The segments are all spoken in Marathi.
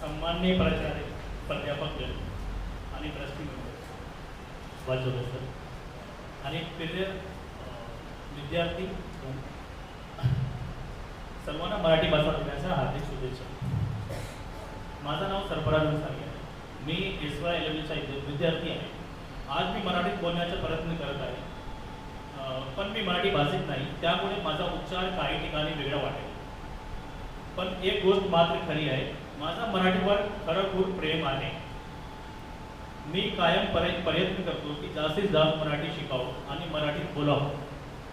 सन्माननीय प्राचार्य प्राध्यापक गण आणि ट्रस्टी मेंबर वाचवलं सर आणि प्रिय विद्यार्थी सर्वांना मराठी भाषा दिनाच्या हार्दिक शुभेच्छा. माझं नाव सरफराज अन्सारी आहे. मी एस वाय एलेव्हनचा विद्यार्थी आहे. आज मी मराठीत बोलण्याचा प्रयत्न करत आहे. पण मी मराठी भाषेत नाही त्यामुळे माझा उच्चार काही ठिकाणी वेगळा वाटेल. पण एक गोष्ट मात्र खरी आहे. माझा मराठीवर खरंखूर प्रेम आहे. मी कायम प्रयत्न करतो की जास्तीत जास्त मराठी शिकावं आणि मराठीत बोलावं.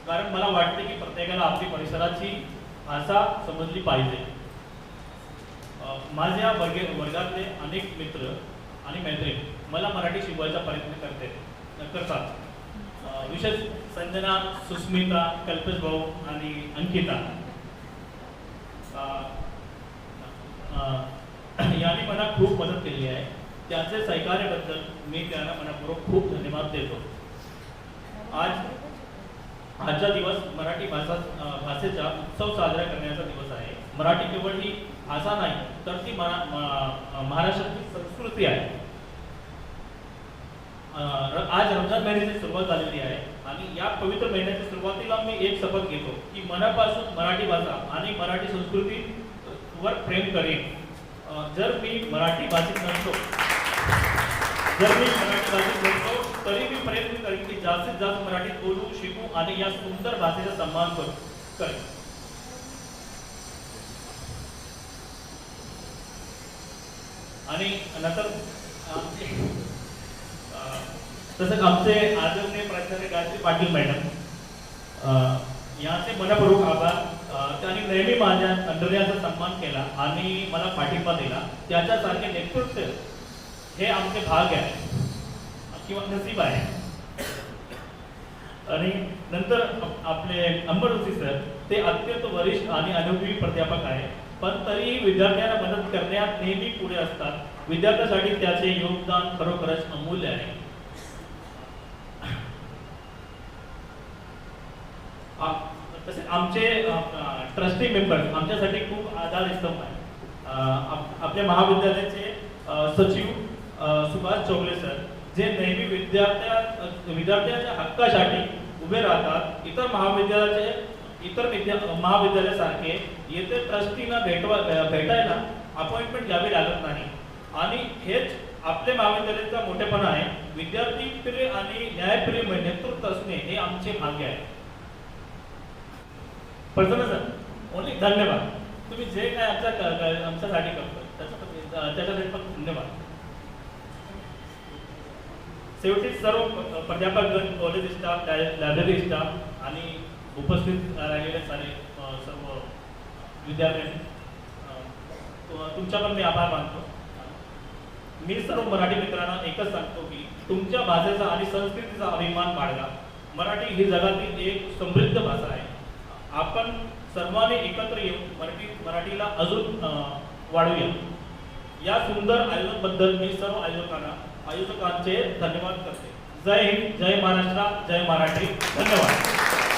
कारण मला वाटते की प्रत्येकाला आपली परिसराची भाषा समजली पाहिजे. माझ्या वर्गे वर्गातले अनेक मित्र आणि मैत्रीण मला मराठी शिकवायचा प्रयत्न करते करतात. विशेष संजना सुस्मिता कल्पेश भाऊ आणि अंकिता. अं, मला खूप मदत केली आहे. त्यांचे सहकार्याबद्दल मी त्यांना मनापूर्वक खूप धन्यवाद देतो. आज आजचा दिवस मराठी भाषा भाषेचा उत्सव साजरा करण्याचा दिवस आहे. मराठी केवळ ही भाषा नाही तर ती मरा महाराष्ट्राची संस्कृती आहे. आज रमजान महिन्याची सुरुवात झालेली आहे आणि या पवित्र महिन्याच्या सुरुवातीला मी एक शपथ घेतो की मनापासून मराठी भाषा आणि मराठी संस्कृती वर प्रेम करेन. जर मी मराठी भाषेत नसतो जर मी मराठी भाषेत नसतो तरी मी प्रयत्न करेन की जास्तीत जास्त मराठीत बोलू शिकू आणि या सुंदर भाषेचा सन्मान करू करेन. आणि नंतर तसंच आमचे आदरणीय प्राचार्य गायत्री पाटील मॅडम अं, यांचे मनपूर्वक आभार. त्यांनी नेहमी माझ्या अंडर्याचा सन्मान केला आणि मला पाठिंबा दिला. त्याच्यासारखे नेतृत्व हे आमचे भाग आहे. किंवा नसीब आहे. आणि नंतर आपले आपले अंबरसी सर ते अत्यंत वरिष्ठ आणि अनुभवी प्राध्यापक आहे. पण तरीही विद्यार्थ्यांना मदत करण्यात नेहमी पुढे असतात. विद्यार्थ्यांसाठी त्याचे योगदान खरोखरच अमूल्य आहे. तसे आमचे ट्रस्टी मेंबर आमच्यासाठी खूप आधारस्तंभ आहे. आपल्या महाविद्यालयाचे सचिव सुभाष चौगले सर जे नेहमी विद्यार्थ्या विद्यार्थ्यांच्या हक्कासाठी उभे राहतात इतर महाविद्यालयाचे इतर विद्या महाविद्यालयासारखे येथे ट्रस्टीना भेटवा भेटायला अपॉइंटमेंट घ्यावी लागत नाही. आणि हेच आपले महाविद्यालयाचा मोठेपणा आहे. विद्यार्थी प्रिय आणि न्यायप्रिय नेतृत्व असणे हे आमचे भाग्य आहे. प्रसन्न सर. ओनली धन्यवाद. तुम्ही जे काय आमच्या आमच्यासाठी करतो त्याचा त्याच्यासाठी पण धन्यवाद. शेवटी सर्व प- प्राध्यापकगण कॉलेज स्टाफ लायब्ररी स्टाफ आणि उपस्थित राहिलेले सारे सर्व विद्यार्थ्यांनी तुमच्या पण मी आभार मानतो. मी सर्व मराठी मित्रांना एकच सांगतो की तुमच्या भाषेचा आणि संस्कृतीचा अभिमान बाळगा मराठी ही जगातील एक समृद्ध भाषा आहे. आपण सर्वांनी एकत्र येऊन मराठी मराठीला अजून वाढवूया. या सुंदर आयोजनबद्दल मी सर्व आयोजकांना आयोजकांचे धन्यवाद करते. जय हिंद जय महाराष्ट्र जय मराठी. धन्यवाद.